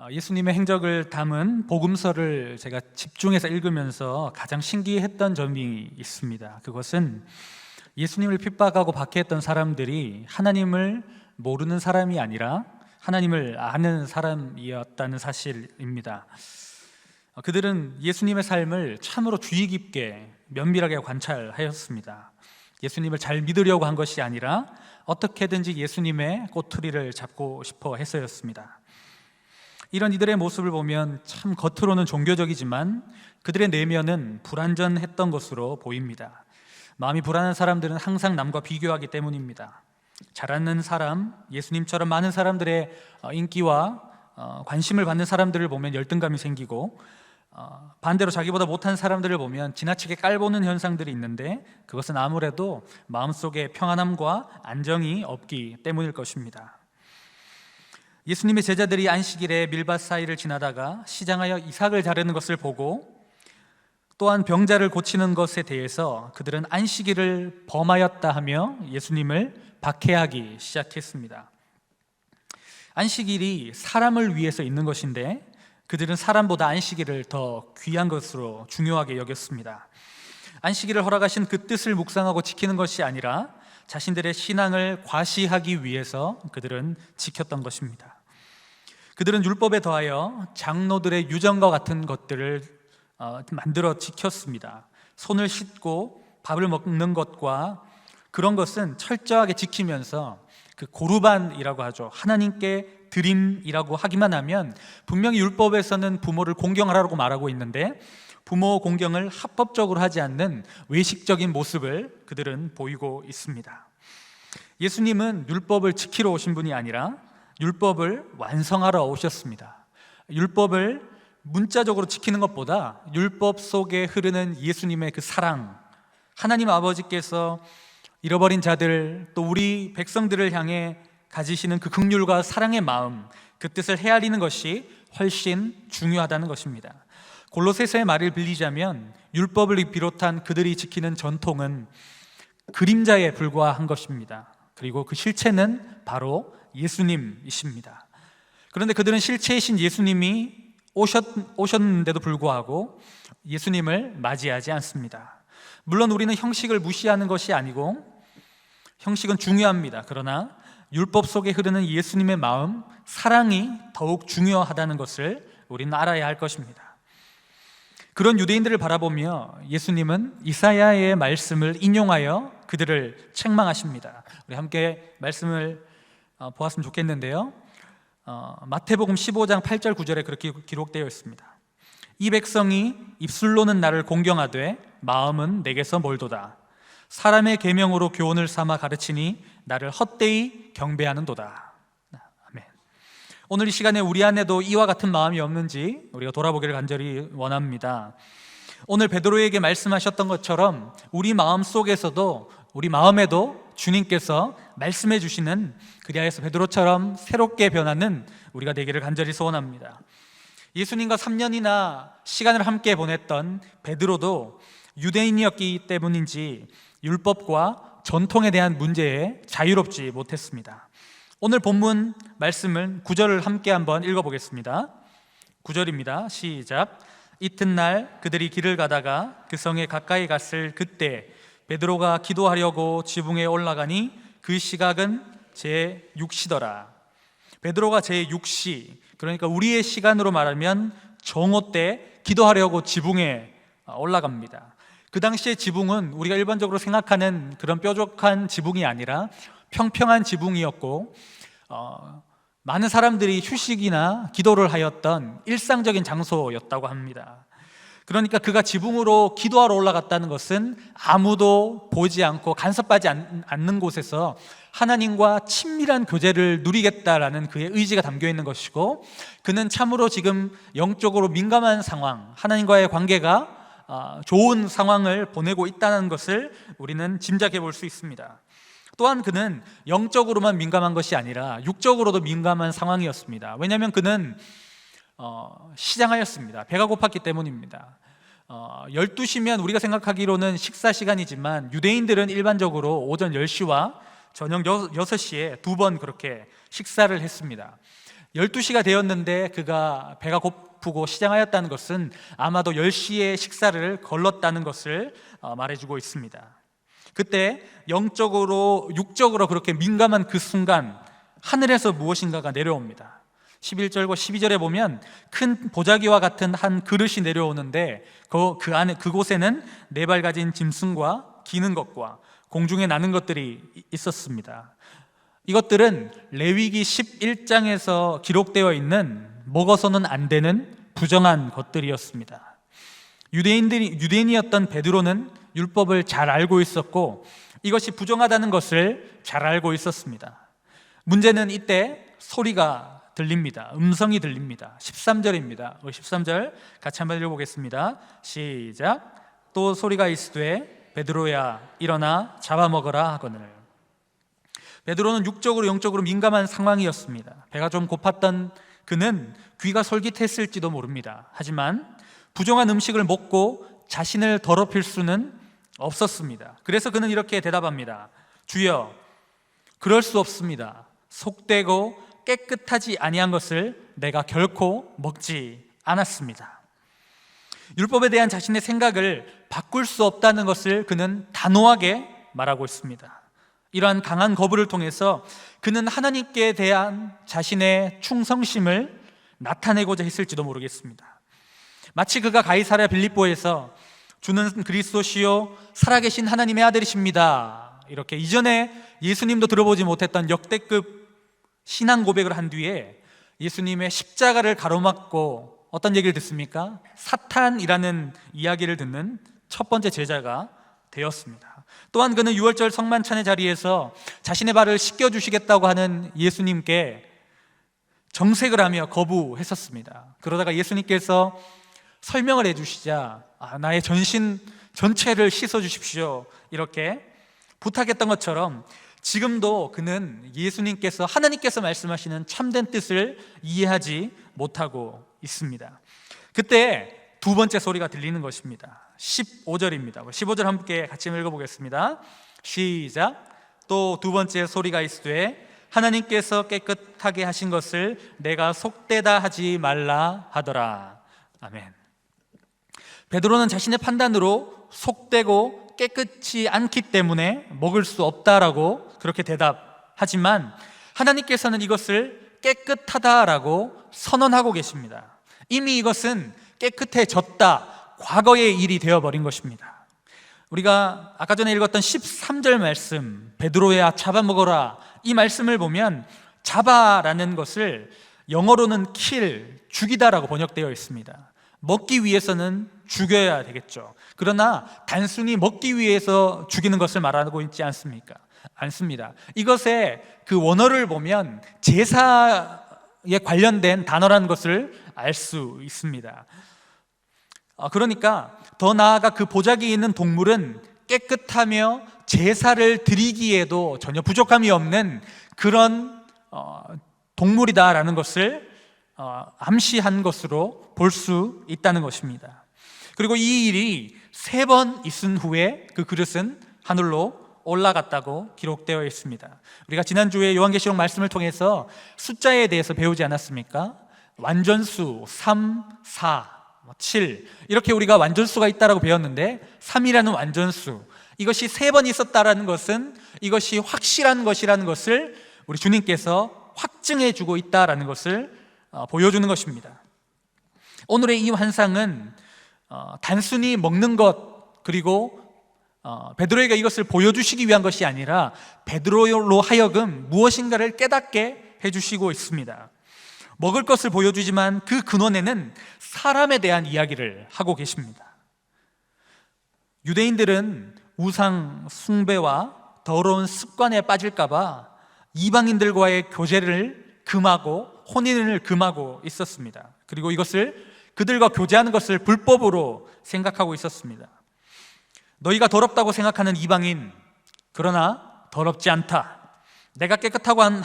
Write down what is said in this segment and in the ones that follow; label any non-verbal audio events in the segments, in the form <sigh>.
어, 예수님의 행적을 담은 복음서를 제가 집중해서 읽으면서 가장 신기했던 점이 있습니다. 그것은 예수님을 핍박하고 박해했던 사람들이 하나님을 모르는 사람이 아니라 하나님을 아는 사람이었다는 사실입니다. 어, 그들은 예수님의 삶을 참으로 주의 깊게 면밀하게 관찰하였습니다. 예수님을 잘 믿으려고 한 것이 아니라 어떻게든지 예수님의 꼬투리를 잡고 싶어 했어였습니다. 이런 이들의 모습을 보면 참 겉으로는 종교적이지만 그들의 내면은 불완전했던 것으로 보입니다. 마음이 불안한 사람들은 항상 남과 비교하기 때문입니다. 잘 아는 사람, 예수님처럼 많은 사람들의 어, 인기와 어, 관심을 받는 사람들을 보면 열등감이 생기고 어, 반대로 자기보다 못한 사람들을 보면 지나치게 깔보는 현상들이 있는데 그것은 아무래도 마음속에 평안함과 안정이 없기 때문일 것입니다. 예수님의 제자들이 안식일에 밀밭 사이를 지나다가 시장하여 이삭을 자르는 것을 보고 또한 병자를 고치는 것에 대해서 그들은 안식일을 범하였다 하며 예수님을 박해하기 시작했습니다. 안식일이 사람을 위해서 있는 것인데 그들은 사람보다 안식일을 더 귀한 것으로 중요하게 여겼습니다. 안식일을 허락하신 그 뜻을 묵상하고 지키는 것이 아니라 자신들의 신앙을 과시하기 위해서 그들은 지켰던 것입니다. 그들은 율법에 더하여 장로들의 유전과 같은 것들을 어, 만들어 지켰습니다. 손을 씻고 밥을 먹는 것과 그런 것은 철저하게 지키면서 그 고르반이라고 하죠. 하나님께 드림이라고 하기만 하면 분명히 율법에서는 부모를 공경하라고 말하고 있는데 부모 공경을 합법적으로 하지 않는 외식적인 모습을 그들은 보이고 있습니다. 예수님은 율법을 지키러 오신 분이 아니라 율법을 완성하러 오셨습니다. 율법을 문자적으로 지키는 것보다 율법 속에 흐르는 예수님의 그 사랑, 하나님 아버지께서 잃어버린 자들 또 우리 백성들을 향해 가지시는 그 극률과 사랑의 마음, 그 뜻을 헤아리는 것이 훨씬 중요하다는 것입니다. 골로새서의 말을 빌리자면 율법을 비롯한 그들이 지키는 전통은 그림자에 불과한 것입니다. 그리고 그 실체는 바로 예수님이십니다. 그런데 그들은 실체이신 예수님이 오셨, 오셨는데도 불구하고 예수님을 맞이하지 않습니다. 물론 우리는 형식을 무시하는 것이 아니고 형식은 중요합니다. 그러나 율법 속에 흐르는 예수님의 마음, 사랑이 더욱 중요하다는 것을 우리는 알아야 할 것입니다. 그런 유대인들을 바라보며 예수님은 이사야의 말씀을 인용하여 그들을 책망하십니다. 우리 함께 말씀을 어, 보았으면 좋겠는데요. 어, 마태복음 15장 8절 9절에 그렇게 기록되어 있습니다. 이 백성이 입술로는 나를 공경하되 마음은 내게서 멀도다. 사람의 계명으로 교훈을 삼아 가르치니 나를 헛되이 경배하는도다. 아멘. 오늘 이 시간에 우리 안에도 이와 같은 마음이 없는지 우리가 돌아보기를 간절히 원합니다. 오늘 베드로에게 말씀하셨던 것처럼 우리 마음 속에서도 우리 마음에도 주님께서 말씀해 주시는 그리하여서 베드로처럼 새롭게 변하는 우리가 되기를 간절히 소원합니다. 예수님과 3년이나 시간을 함께 보냈던 베드로도 유대인이었기 때문인지 율법과 전통에 대한 문제에 자유롭지 못했습니다. 오늘 본문 말씀을 구절을 함께 한번 읽어 보겠습니다. 구절입니다. 시작. 이튿날 그들이 길을 가다가 그 성에 가까이 갔을 그때 베드로가 기도하려고 지붕에 올라가니 그 시각은 제 6시더라. 베드로가 제 6시 그러니까 우리의 시간으로 말하면 정오 때 기도하려고 지붕에 올라갑니다. 그 당시의 지붕은 우리가 일반적으로 생각하는 그런 뾰족한 지붕이 아니라 평평한 지붕이었고 어, 많은 사람들이 휴식이나 기도를 하였던 일상적인 장소였다고 합니다. 그러니까 그가 지붕으로 기도하러 올라갔다는 것은 아무도 보지 않고 간섭하지 않는 곳에서 하나님과 친밀한 교제를 누리겠다라는 그의 의지가 담겨 있는 것이고 그는 참으로 지금 영적으로 민감한 상황, 하나님과의 관계가 아, 좋은 상황을 보내고 있다는 것을 우리는 짐작해 볼 수 있습니다. 또한 그는 영적으로만 민감한 것이 아니라 육적으로도 민감한 상황이었습니다. 왜냐하면 그는 어, 시장하였습니다. 배가 고팠기 때문입니다. 어, 12시면 우리가 생각하기로는 식사 시간이지만 유대인들은 일반적으로 오전 10시와 저녁 6시에 두 번 그렇게 식사를 했습니다. 12시가 되었는데 그가 배가 고프고 시장하였다는 것은 아마도 10시에 식사를 걸렀다는 것을 어, 말해주고 있습니다. 그때 영적으로 육적으로 그렇게 민감한 그 순간 하늘에서 무엇인가가 내려옵니다. 11절과 12절에 보면 큰 보자기와 같은 한 그릇이 내려오는데 그, 그 안에 그곳에는 네 발 가진 짐승과 기는 것과 공중에 나는 것들이 있었습니다. 이것들은 레위기 11장에서 기록되어 있는 먹어서는 안 되는 부정한 것들이었습니다. 유대인들이 유대인이었던 베드로는 율법을 잘 알고 있었고 이것이 부정하다는 것을 잘 알고 있었습니다. 문제는 이때 소리가 들립니다. 음성이 들립니다. 13절입니다. 13절 같이 한번 읽어보겠습니다. 시작. 또 소리가 있으되 베드로야 일어나 잡아먹어라 하거늘. 베드로는 육적으로 영적으로 민감한 상황이었습니다. 배가 좀 고팠던 그는 귀가 솔깃했을지도 모릅니다. 하지만 부정한 음식을 먹고 자신을 더럽힐 수는 없었습니다. 그래서 그는 이렇게 대답합니다. 주여, 그럴 수 없습니다. 속되고 깨끗하지 아니한 것을 내가 결코 먹지 않았습니다. 율법에 대한 자신의 생각을 바꿀 수 없다는 것을 그는 단호하게 말하고 있습니다. 이러한 강한 거부를 통해서 그는 하나님께 대한 자신의 충성심을 나타내고자 했을지도 모르겠습니다. 마치 그가 가이사랴 빌립보에서 주는 그리스도시요 살아계신 하나님의 아들이십니다. 이렇게 이전에 예수님도 들어보지 못했던 역대급 신앙 고백을 한 뒤에 예수님의 십자가를 가로막고 어떤 얘기를 듣습니까? 사탄이라는 이야기를 듣는 첫 번째 제자가 되었습니다. 또한 그는 6월절 성만찬의 자리에서 자신의 발을 씻겨 주시겠다고 하는 예수님께 정색을 하며 거부했었습니다. 그러다가 예수님께서 설명을 해주시자 아, 나의 전신 전체를 씻어 주십시오 이렇게 부탁했던 것처럼 지금도 그는 예수님께서 하나님께서 말씀하시는 참된 뜻을 이해하지 못하고 있습니다. 그때 두 번째 소리가 들리는 것입니다. 15절입니다. 15절 함께 같이 읽어 보겠습니다. 시작. 또 두 번째 소리가 있으되 하나님께서 깨끗하게 하신 것을 내가 속되다 하지 말라 하더라. 아멘. 베드로는 자신의 판단으로 속되고 깨끗이 않기 때문에 먹을 수 없다라고 그렇게 대답하지만 하나님께서는 이것을 깨끗하다라고 선언하고 계십니다. 이미 이것은 깨끗해졌다. 과거의 일이 되어버린 것입니다. 우리가 아까 전에 읽었던 13절 말씀, 베드로야 잡아먹어라. 이 말씀을 보면 잡아라는 것을 영어로는 kill, 죽이다라고 번역되어 있습니다. 먹기 위해서는 죽여야 되겠죠. 그러나 단순히 먹기 위해서 죽이는 것을 말하고 있지 않습니까? 않습니다. 이것의 그 원어를 보면 제사에 관련된 단어라는 것을 알 수 있습니다. 아, 그러니까 더 나아가 그 보자기에 있는 동물은 깨끗하며 제사를 드리기에도 전혀 부족함이 없는 그런 어, 동물이다라는 것을 어, 암시한 것으로 볼 수 있다는 것입니다. 그리고 이 일이 세 번 있은 후에 그 그릇은 하늘로 올라갔다고 기록되어 있습니다. 우리가 지난주에 요한계시록 말씀을 통해서 숫자에 대해서 배우지 않았습니까? 완전수 3, 4, 7 이렇게 우리가 완전수가 있다라고 배웠는데 3이라는 완전수 이것이 세 번 있었다라는 것은 이것이 확실한 것이라는 것을 우리 주님께서 확증해 주고 있다라는 것을 어, 보여주는 것입니다. 오늘의 이 환상은 어, 단순히 먹는 것 그리고 어, 베드로에게 이것을 보여주시기 위한 것이 아니라 베드로로 하여금 무엇인가를 깨닫게 해주시고 있습니다. 먹을 것을 보여주지만 그 근원에는 사람에 대한 이야기를 하고 계십니다. 유대인들은 우상 숭배와 더러운 습관에 빠질까봐 이방인들과의 교제를 금하고 혼인을 금하고 있었습니다. 그리고 이것을 그들과 교제하는 것을 불법으로 생각하고 있었습니다. 너희가 더럽다고 생각하는 이방인, 그러나 더럽지 않다. 내가 깨끗하고 한,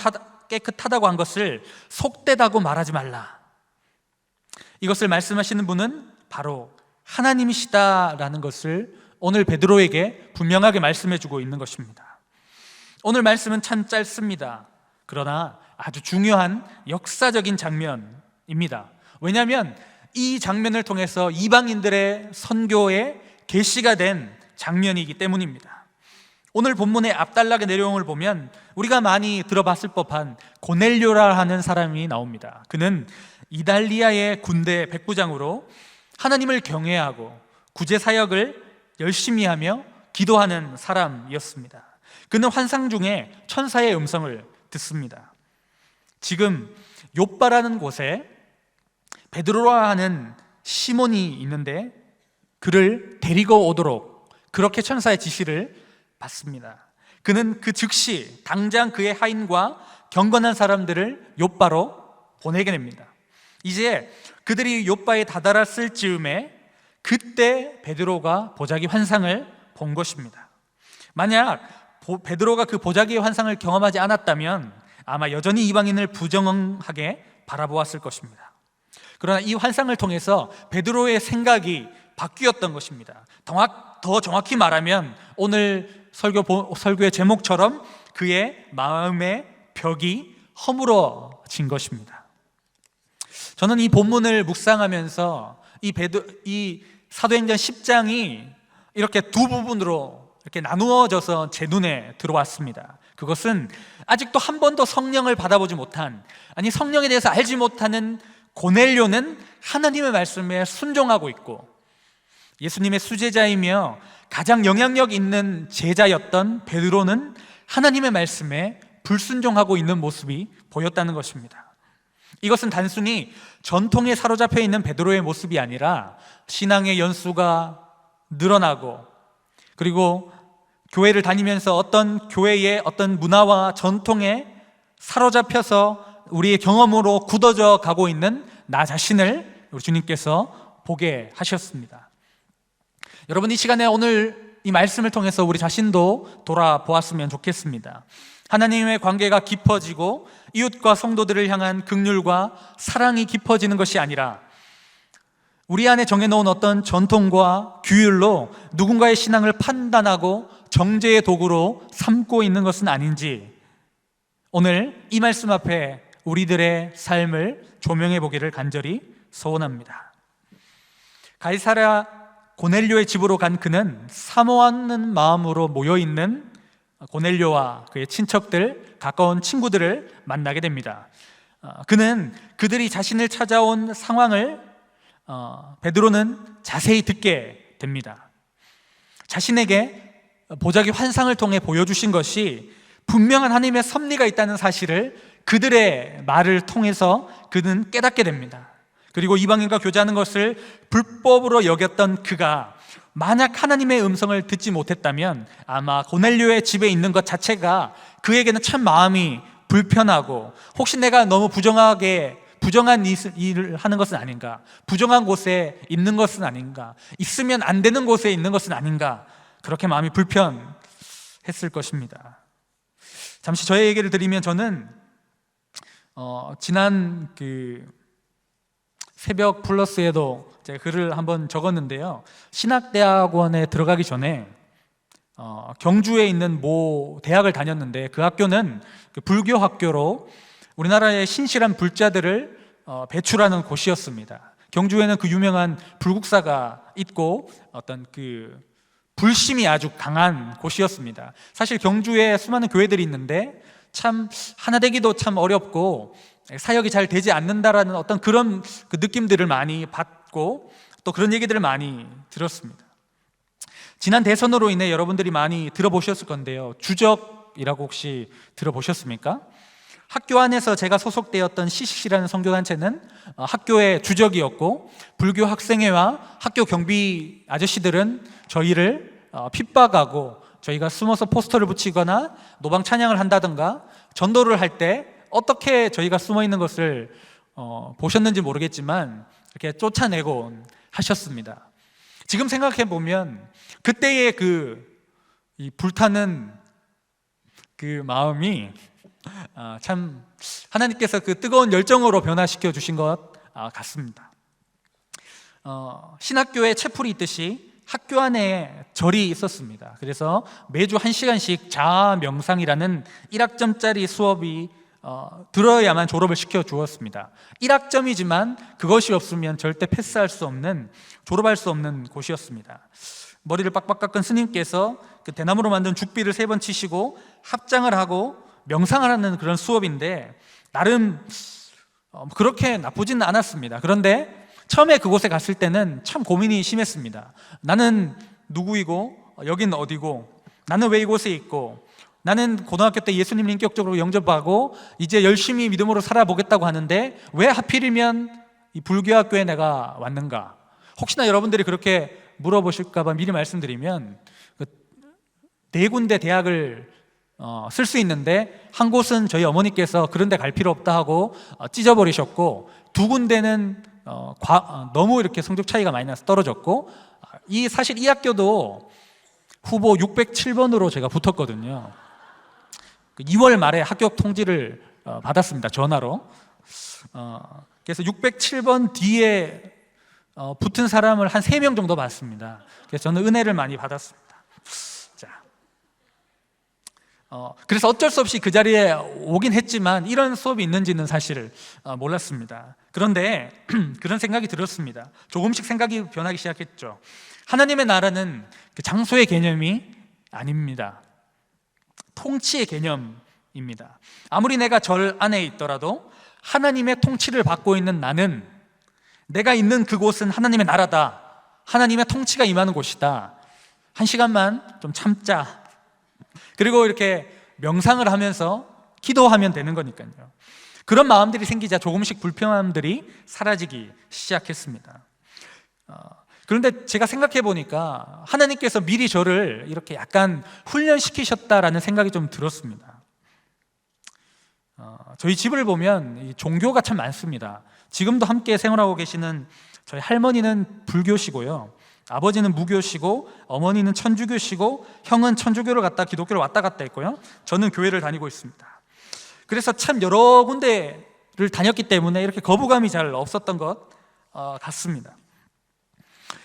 깨끗하다고 한 것을 속되다고 말하지 말라. 이것을 말씀하시는 분은 바로 하나님이시다라는 것을 오늘 베드로에게 분명하게 말씀해 주고 있는 것입니다. 오늘 말씀은 참 짧습니다. 그러나 아주 중요한 역사적인 장면입니다. 왜냐하면 이 장면을 통해서 이방인들의 선교에 계시가 된 장면이기 때문입니다. 오늘 본문의 앞단락의 내용을 보면 우리가 많이 들어봤을 법한 고넬료라 하는 사람이 나옵니다. 그는 이달리아의 군대 백부장으로 하나님을 경외하고 구제 사역을 열심히 하며 기도하는 사람이었습니다. 그는 환상 중에 천사의 음성을 듣습니다. 지금 요바라는 곳에 베드로라 하는 시몬이 있는데 그를 데리고 오도록 그렇게 천사의 지시를 받습니다. 그는 그 즉시 당장 그의 하인과 경건한 사람들을 요바로 보내게 됩니다. 이제 그들이 요바에 다다랐을 즈음에 그때 베드로가 보자기 환상을 본 것입니다. 만약 보- 베드로가 그 보자기의 환상을 경험하지 않았다면 아마 여전히 이방인을 부정하게 바라보았을 것입니다. 그러나 이 환상을 통해서 베드로의 생각이 바뀌었던 것입니다. 더 정확히 말하면 오늘 설교, 보- 설교의 제목처럼 그의 마음의 벽이 허물어진 것입니다. 저는 이 본문을 묵상하면서 이 베드 이 사도행전 10장이 이렇게 두 부분으로 이렇게 나누어져서 제 눈에 들어왔습니다. 그것은 아직도 한 번도 성령을 받아보지 못한 아니 성령에 대해서 알지 못하는 고넬료는 하나님의 말씀에 순종하고 있고 예수님의 수제자이며 가장 영향력 있는 제자였던 베드로는 하나님의 말씀에 불순종하고 있는 모습이 보였다는 것입니다. 이것은 단순히 전통에 사로잡혀 있는 베드로의 모습이 아니라 신앙의 연수가 늘어나고 그리고 교회를 다니면서 어떤 교회의 어떤 문화와 전통에 사로잡혀서 우리의 경험으로 굳어져 가고 있는 나 자신을 우리 주님께서 보게 하셨습니다. 여러분 이 시간에 오늘 이 말씀을 통해서 우리 자신도 돌아보았으면 좋겠습니다. 하나님의 관계가 깊어지고 이웃과 성도들을 향한 극률과 사랑이 깊어지는 것이 아니라 우리 안에 정해놓은 어떤 전통과 규율로 누군가의 신앙을 판단하고 정죄의 도구로 삼고 있는 것은 아닌지 오늘 이 말씀 앞에 우리들의 삶을 조명해 보기를 간절히 소원합니다. 가이사라 고넬료의 집으로 간 그는 사모하는 마음으로 모여 있는 고넬료와 그의 친척들, 가까운 친구들을 만나게 됩니다. 어, 그는 그들이 자신을 찾아온 상황을 어, 베드로는 자세히 듣게 됩니다. 자신에게 보자기 환상을 통해 보여주신 것이 분명한 하나님의 섭리가 있다는 사실을 그들의 말을 통해서 그는 깨닫게 됩니다. 그리고 이방인과 교제하는 것을 불법으로 여겼던 그가 만약 하나님의 음성을 듣지 못했다면 아마 고넬료의 집에 있는 것 자체가 그에게는 참 마음이 불편하고 혹시 내가 너무 부정하게 부정한 일- 일을 하는 것은 아닌가 부정한 곳에 있는 것은 아닌가 있으면 안 되는 곳에 있는 것은 아닌가 그렇게 마음이 불편했을 것입니다. 잠시 저의 얘기를 드리면 저는 어, 지난 그 새벽 플러스에도 제가 글을 한번 적었는데요. 신학대학원에 들어가기 전에 어, 경주에 있는 모 대학을 다녔는데 그 학교는 그 불교 학교로 우리나라의 신실한 불자들을 어, 배출하는 곳이었습니다. 경주에는 그 유명한 불국사가 있고 어떤 그 불심이 아주 강한 곳이었습니다. 사실 경주에 수많은 교회들이 있는데 참 하나 되기도 참 어렵고 사역이 잘 되지 않는다라는 어떤 그런 그 느낌들을 많이 받고 또 그런 얘기들을 많이 들었습니다. 지난 대선으로 인해 여러분들이 많이 들어보셨을 건데요. 주적이라고 혹시 들어보셨습니까? 학교 안에서 제가 소속되었던 CCC라는 선교단체는 어, 학교의 주적이었고 불교 학생회와 학교 경비 아저씨들은 저희를 어, 핍박하고 저희가 숨어서 포스터를 붙이거나 노방 찬양을 한다든가 전도를 할 때 어떻게 저희가 숨어 있는 것을 어, 보셨는지 모르겠지만 이렇게 쫓아내고 하셨습니다. 지금 생각해 보면 그때의 그이 불타는 그 마음이 아, 참 하나님께서 그 뜨거운 열정으로 변화시켜 주신 것 아, 같습니다. 어, 신학교에 채플이 있듯이 학교 안에 절이 있었습니다. 그래서 매주 한 시간씩 자아 명상이라는 1학점짜리 수업이 어, 들어야만 졸업을 시켜 주었습니다. 1학점이지만 그것이 없으면 절대 패스할 수 없는 졸업할 수 없는 곳이었습니다. 머리를 빡빡 깎은 스님께서 그 대나무로 만든 죽비를 세 번 치시고 합장을 하고 명상을 하는 그런 수업인데 나름 어, 그렇게 나쁘지는 않았습니다. 그런데 처음에 그곳에 갔을 때는 참 고민이 심했습니다. 나는 누구이고 여긴 어디고 나는 왜 이곳에 있고 나는 고등학교 때 예수님을 인격적으로 영접하고 이제 열심히 믿음으로 살아보겠다고 하는데 왜 하필이면 이 불교학교에 내가 왔는가? 혹시나 여러분들이 그렇게 물어보실까봐 미리 말씀드리면 그네 군데 대학을 어, 쓸 수 있는데 한 곳은 저희 어머니께서 그런 데 갈 필요 없다 하고 어, 찢어버리셨고 두 군데는 어, 과- 어, 너무 이렇게 성적 차이가 많이 나서 떨어졌고 어, 이 사실 이 학교도 후보 607번으로 제가 붙었거든요. 그 2월 말에 합격 통지를 어, 받았습니다. 전화로. 어, 그래서 607번 뒤에 어, 붙은 사람을 한 3명 정도 봤습니다. 그래서 저는 은혜를 많이 받았습니다. 자. 어, 그래서 어쩔 수 없이 그 자리에 오긴 했지만 이런 수업이 있는지는 사실 어, 몰랐습니다. 그런데 <clears throat> 그런 생각이 들었습니다. 조금씩 생각이 변하기 시작했죠. 하나님의 나라는 그 장소의 개념이 아닙니다. 통치의 개념입니다. 아무리 내가 절 안에 있더라도 하나님의 통치를 받고 있는 나는 내가 있는 그곳은 하나님의 나라다. 하나님의 통치가 임하는 곳이다. 한 시간만 좀 참자. 그리고 이렇게 명상을 하면서 기도하면 되는 거니까요. 그런 마음들이 생기자 조금씩 불평함들이 사라지기 시작했습니다. 어, 그런데 제가 생각해 보니까 하나님께서 미리 저를 이렇게 약간 훈련시키셨다라는 생각이 좀 들었습니다. 어, 저희 집을 보면 이 종교가 참 많습니다. 지금도 함께 생활하고 계시는 저희 할머니는 불교시고요. 아버지는 무교시고 어머니는 천주교시고 형은 천주교를 갔다 기독교를 왔다 갔다 했고요. 저는 교회를 다니고 있습니다. 그래서 참 여러 군데를 다녔기 때문에 이렇게 거부감이 잘 없었던 것 어, 같습니다.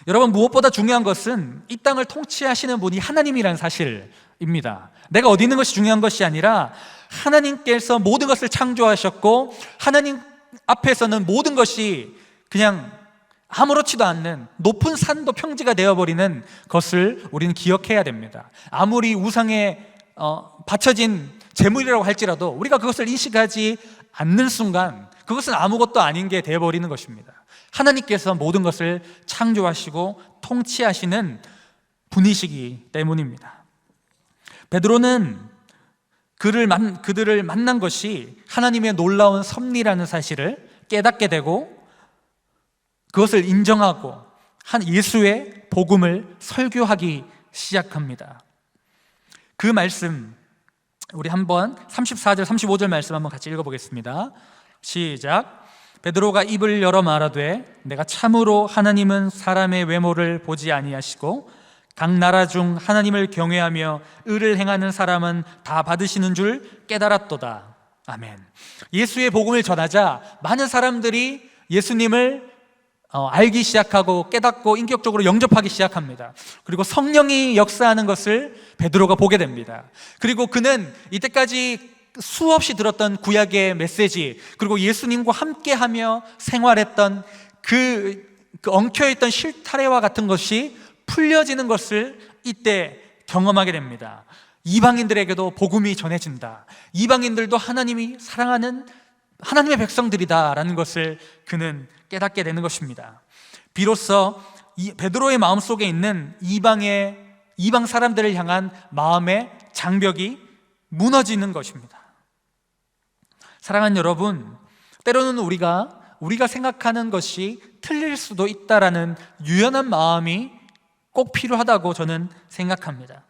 여러분 무엇보다 중요한 것은 이 땅을 통치하시는 분이 하나님이라는 사실입니다. 내가 어디 있는 것이 중요한 것이 아니라 하나님께서 모든 것을 창조하셨고 하나님 앞에서는 모든 것이 그냥 아무렇지도 않는 높은 산도 평지가 되어버리는 것을 우리는 기억해야 됩니다. 아무리 우상에 어, 바쳐진 재물이라고 할지라도 우리가 그것을 인식하지 않는 순간 그것은 아무것도 아닌 게 되어버리는 것입니다. 하나님께서 모든 것을 창조하시고 통치하시는 분이시기 때문입니다. 베드로는 그를 만, 그들을 만난 것이 하나님의 놀라운 섭리라는 사실을 깨닫게 되고 그것을 인정하고 한 예수의 복음을 설교하기 시작합니다. 그 말씀 우리 한번 34절 35절 말씀 한번 같이 읽어 보겠습니다. 시작. 베드로가 입을 열어 말하되 내가 참으로 하나님은 사람의 외모를 보지 아니하시고 각 나라 중 하나님을 경외하며 의를 행하는 사람은 다 받으시는 줄 깨달았도다. 아멘. 예수의 복음을 전하자 많은 사람들이 예수님을 어, 알기 시작하고 깨닫고 인격적으로 영접하기 시작합니다. 그리고 성령이 역사하는 것을 베드로가 보게 됩니다. 그리고 그는 이때까지 수없이 들었던 구약의 메시지 그리고 예수님과 함께하며 생활했던 그, 그 엉켜있던 실타래와 같은 것이 풀려지는 것을 이때 경험하게 됩니다. 이방인들에게도 복음이 전해진다. 이방인들도 하나님이 사랑하는 하나님의 백성들이다라는 것을 그는 깨닫게 되는 것입니다. 비로소 이 베드로의 마음 속에 있는 이방의 이방 사람들을 향한 마음의 장벽이 무너지는 것입니다. 사랑하는 여러분, 때로는 우리가 우리가 생각하는 것이 틀릴 수도 있다라는 유연한 마음이 꼭 필요하다고 저는 생각합니다.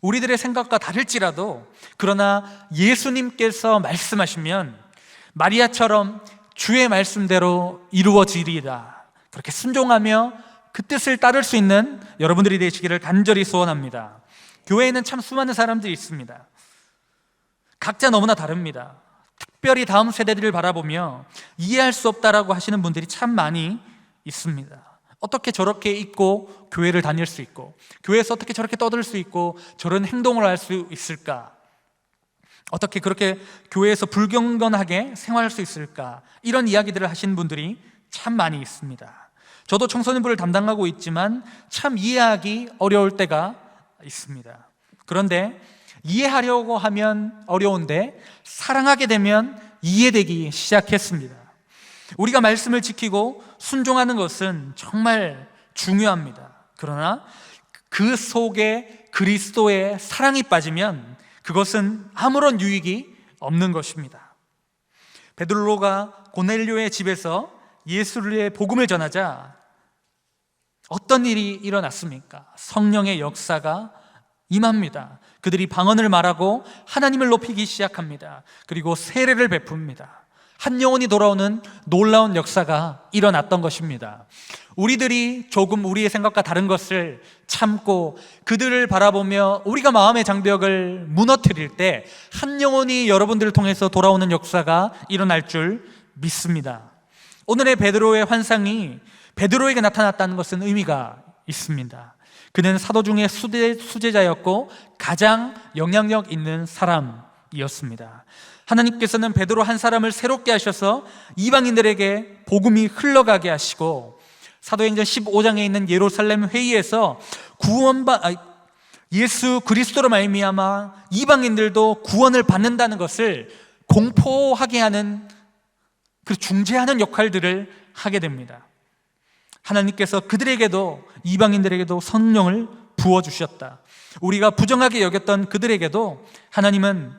우리들의 생각과 다를지라도 그러나 예수님께서 말씀하시면 마리아처럼 주의 말씀대로 이루어지리이다. 그렇게 순종하며 그 뜻을 따를 수 있는 여러분들이 되시기를 간절히 소원합니다. 교회에는 참 수많은 사람들이 있습니다. 각자 너무나 다릅니다. 특별히 다음 세대들을 바라보며 이해할 수 없다라고 하시는 분들이 참 많이 있습니다. 어떻게 저렇게 입고 교회를 다닐 수 있고 교회에서 어떻게 저렇게 떠들 수 있고 저런 행동을 할 수 있을까? 어떻게 그렇게 교회에서 불경건하게 생활할 수 있을까? 이런 이야기들을 하신 분들이 참 많이 있습니다. 저도 청소년부를 담당하고 있지만 참 이해하기 어려울 때가 있습니다. 그런데 이해하려고 하면 어려운데 사랑하게 되면 이해되기 시작했습니다. 우리가 말씀을 지키고 순종하는 것은 정말 중요합니다. 그러나 그 속에 그리스도의 사랑이 빠지면 그것은 아무런 유익이 없는 것입니다. 베드로가 고넬료의 집에서 예수의 복음을 전하자 어떤 일이 일어났습니까? 성령의 역사가 임합니다. 그들이 방언을 말하고 하나님을 높이기 시작합니다. 그리고 세례를 베풉니다. 한 영혼이 돌아오는 놀라운 역사가 일어났던 것입니다. 우리들이 조금 우리의 생각과 다른 것을 참고 그들을 바라보며 우리가 마음의 장벽을 무너뜨릴 때 한 영혼이 여러분들을 통해서 돌아오는 역사가 일어날 줄 믿습니다. 오늘의 베드로의 환상이 베드로에게 나타났다는 것은 의미가 있습니다. 그는 사도 중에 수제, 수제자였고 가장 영향력 있는 사람이었습니다. 하나님께서는 베드로 한 사람을 새롭게 하셔서 이방인들에게 복음이 흘러가게 하시고 사도행전 15장에 있는 예루살렘 회의에서 구원받 아, 예수 그리스도로 말미암아 이방인들도 구원을 받는다는 것을 공포하게 하는 그 중재하는 역할들을 하게 됩니다. 하나님께서 그들에게도 이방인들에게도 성령을 부어 주셨다. 우리가 부정하게 여겼던 그들에게도 하나님은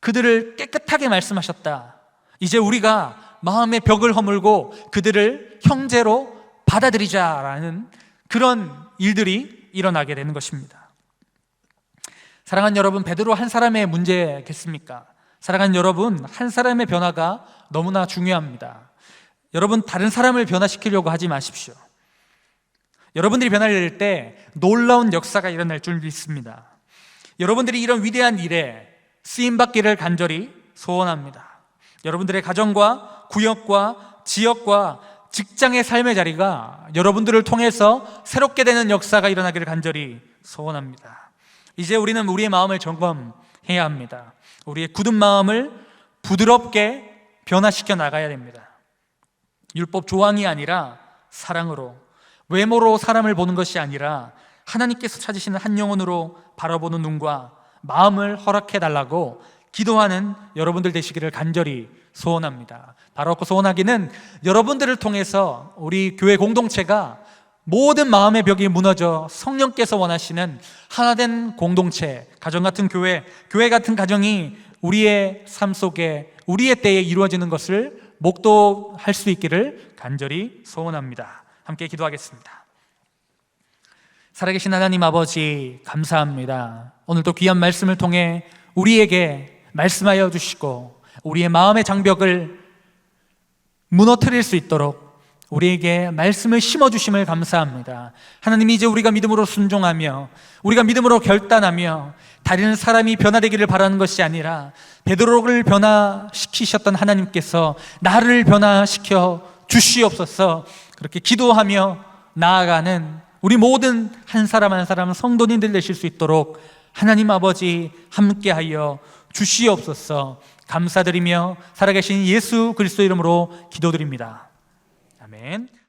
그들을 깨끗하게 말씀하셨다. 이제 우리가 마음의 벽을 허물고 그들을 형제로 받아들이자라는 그런 일들이 일어나게 되는 것입니다. 사랑하는 여러분, 베드로 한 사람의 문제겠습니까? 사랑하는 여러분, 한 사람의 변화가 너무나 중요합니다. 여러분, 다른 사람을 변화시키려고 하지 마십시오. 여러분들이 변화를 낼 때 놀라운 역사가 일어날 줄 믿습니다. 여러분들이 이런 위대한 일에 쓰임 받기를 간절히 소원합니다. 여러분들의 가정과 구역과 지역과 직장의 삶의 자리가 여러분들을 통해서 새롭게 되는 역사가 일어나기를 간절히 소원합니다. 이제 우리는 우리의 마음을 점검해야 합니다. 우리의 굳은 마음을 부드럽게 변화시켜 나가야 됩니다. 율법 조항이 아니라 사랑으로, 외모로 사람을 보는 것이 아니라 하나님께서 찾으시는 한 영혼으로 바라보는 눈과 마음을 허락해 달라고 기도하는 여러분들 되시기를 간절히 소원합니다. 바로 그 소원하기는 여러분들을 통해서 우리 교회 공동체가 모든 마음의 벽이 무너져 성령께서 원하시는 하나된 공동체, 가정 같은 교회, 교회 같은 가정이 우리의 삶 속에 우리의 때에 이루어지는 것을 목도할 수 있기를 간절히 소원합니다. 함께 기도하겠습니다. 살아계신 하나님 아버지 감사합니다. 오늘도 귀한 말씀을 통해 우리에게 말씀하여 주시고 우리의 마음의 장벽을 무너뜨릴 수 있도록 우리에게 말씀을 심어 주심을 감사합니다. 하나님 이제 우리가 믿음으로 순종하며 우리가 믿음으로 결단하며 다른 사람이 변화되기를 바라는 것이 아니라 베드로를 변화시키셨던 하나님께서 나를 변화시켜 주시옵소서 그렇게 기도하며 나아가는 우리 모든 한 사람 한 사람 성도님들 되실 수 있도록 하나님 아버지 함께하여 주시옵소서 감사드리며 살아계신 예수 그리스도 이름으로 기도드립니다. 아멘.